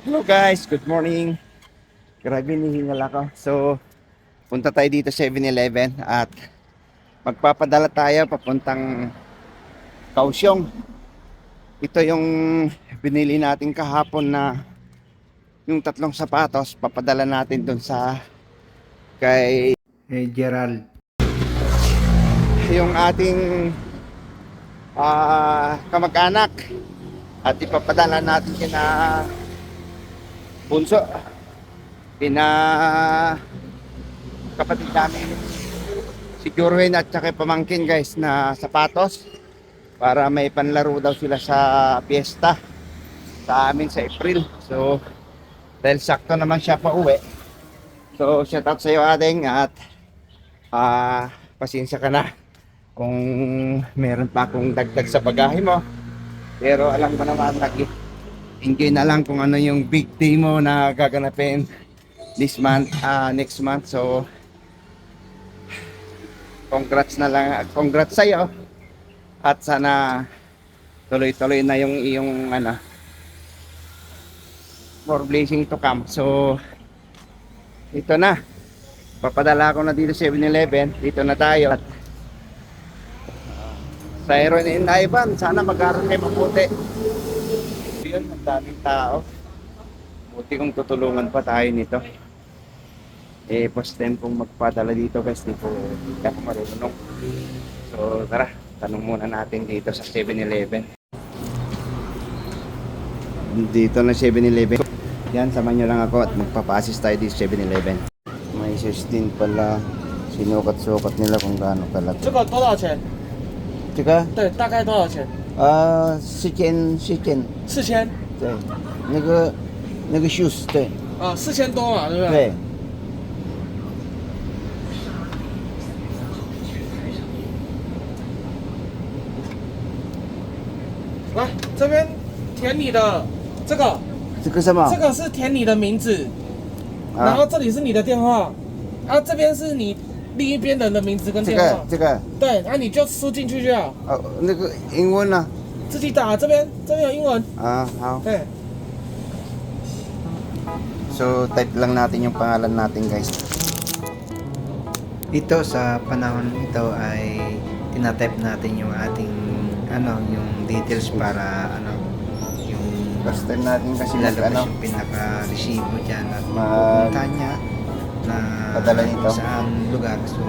Hello guys, good morning. Grabe nihingal ako. So, punta tayo dito sa 7-Eleven at magpapadala tayo papuntang Kaohsiung. Ito yung binili natin kahapon na yung tatlong sapatos, papadala natin doon sa kay Eh, Gerald. yung ating ah, kamag-anak at ipapadala natin kina Bunso kina kapatid namin si Jurwin at saka pamangkin guys na sapatos para may panlaro daw sila sa piyesta sa amin sa April so dahil sakto naman siya pa uwi so shout out sa iyo ating at ah pasensya ka na kung meron pa akong dagdag sa bagahe mo. Pero alam mo naman, nag enjoy na lang kung ano yung big day mo na gaganapin this month, ah next month. So, congrats na lang, congrats sa'yo. At sana tuloy-tuloy na yung iyong ano, more blessing to come. So, ito na. Papadala ko na dito sa 7-Eleven. Dito na tayo. At sa Aaron and Ivan, sana mag-aral kayo mabuti Yun, ang daming tao. Buti kong tutulungan pa tayo nito. Eh, first time kong magpadala dito guys, di ko, hindi ako marunong. So, tara, tanong muna natin dito sa 7-Eleven. Dito na 7-Eleven. Yan, samahan nyo lang ako at magpapasis tayo dito sa 7-Eleven. May 16 pala. Sinukat-sukat nila kung gaano kalaki. 这个多少钱？ Tsaka, 对，大概多少钱？ 啊，四千四千，四千？对，那个那个 shoes，对。啊，四千多嘛，对不对？对，来这边填你的这个，这个什么？这？个是填你的名字，然啊后，这里是你的电话，啊，这边是你另一边人的名字跟这电话个。这个对，那、你就输进去就好，哦，那个英文呢？自己打。这边这边有英文，啊，好。对， So, type lang natin yung pangalan natin, guys. Ito sa panahon ito ay tinatype natin yung ating ano, yung details para ano, yung First time natin kasi mag, lalabas ano, yung pinaka-resibo dyan at Mag- pupunta niya na Padala nito. kung saan lugar. So,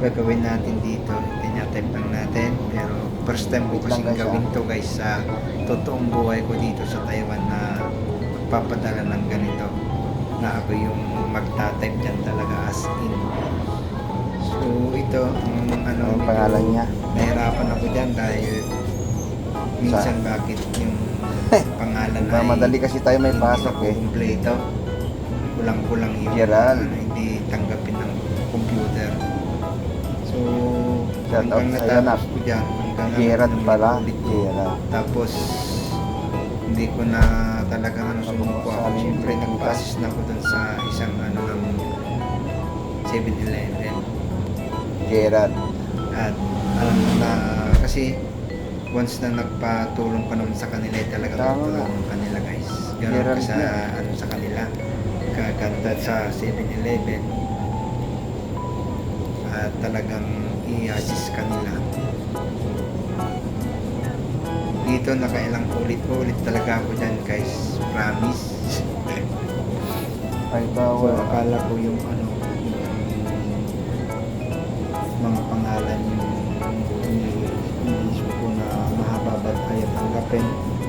gagawin natin dito. Tinatype lang natin. Pero first time ko kasing guys, gawin ah. to guys sa totoong buhay ko dito sa Taiwan na magpapadala ng ganito na ako yung magta-type dyan talaga as in. So, ito, ang ano, Anong pangalan niya? Nahirapan ako dyan dahil minsan bakit yung pangalan ay Madali kasi tayo may pasok eh. Kumpleto. Kulang-kulang yung Gerald. ano, hindi tanggapin ng computer. So, Shout out hanggang sa'yo, natapos ko dyan, hanggang Gerard ano, pala. ulit ko. Tapos, hindi ko na talaga ano, sumuko ako. Sa- Siyempre, nag-passes na ako dun sa isang ano ng 7-Eleven. Gerard. At alam mo na kasi once na nagpatulong ka naman sa kanila, eh, talaga Tama tutulungan ka nila guys. Ganun ka sa, ano, sa kanila. Kaganda sa 7-Eleven. At talagang i-assist ka nila. Dito nakailang ulit-ulit talaga ako dyan guys. Promise. Ay, So, akala ko yung ano, yung mga pangalan yung iniisip ko na mahaba ba tayo tanggapin.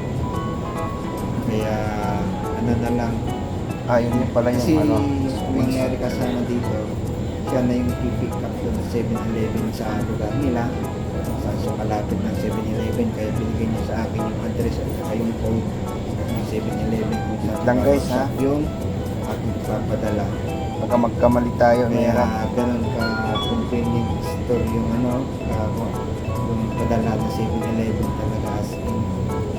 Ayun yung pala Kasi, yung ano. kung nangyari ka sana dito, siya na yung pipick up doon sa 7-Eleven sa lugar nila. Sa so, kalapit ng 7-Eleven, kaya binigay niya sa akin yung address at saka yung code ng 7-Eleven kung saan Lang, guys, ha? yung aking papadala. Baka magkamali tayo. Kaya Mira. ganun ka compelling story yung ano, uh, yung padala na 7-Eleven talaga as in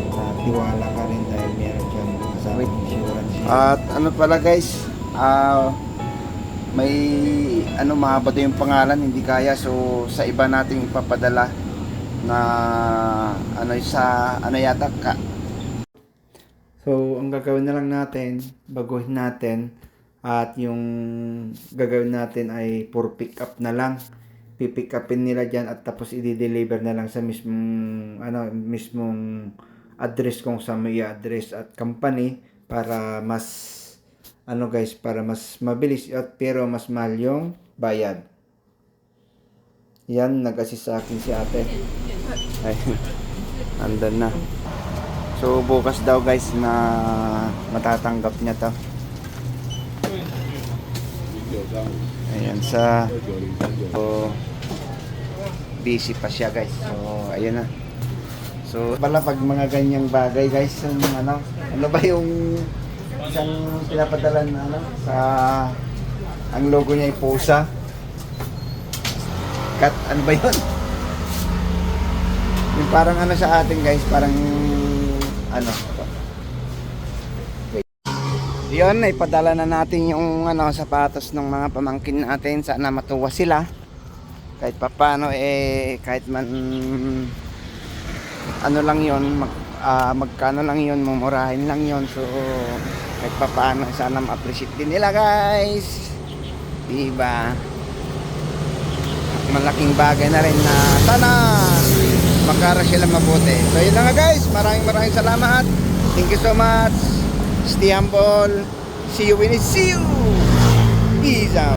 uh, tiwala ka rin dahil meron siyang kasama Wait. insurance. At ano pala guys, ah may ano mahaba yung pangalan, hindi kaya so sa iba nating ipapadala na ano sa ano yata ka, So, ang gagawin na lang natin, baguhin natin, at yung gagawin natin ay for pick up na lang. Pipick upin nila dyan at tapos i-deliver na lang sa mismong, ano, mismong address kung saan may address at company para mas, ano guys, para mas mabilis at pero mas mahal yung bayad. Yan, nag-assist sa akin si ate. Ay, andun na. So, bukas daw guys na matatanggap niya to. Ayan, sa... So, busy pa siya guys. So, ayun na. So, pala pag mga ganyang bagay guys, yung ano, ano ba yung isang pinapadala na ano, sa ang logo niya ay Posa. Kat, ano ba yun? Yung parang ano sa atin guys, parang ano. Yun, ipadala na natin yung ano sapatos ng mga pamangkin natin. Sana matuwa sila. Kahit papano eh kahit man ano lang yon mag, ah, magkano lang yon mumurahin lang yon so kahit papaano sana ma-appreciate din nila guys diba malaking bagay na rin na sana makara sila mabuti. So yun na nga guys, maraming maraming salamat. Thank you so much. Stay humble. See you when see you. Peace out.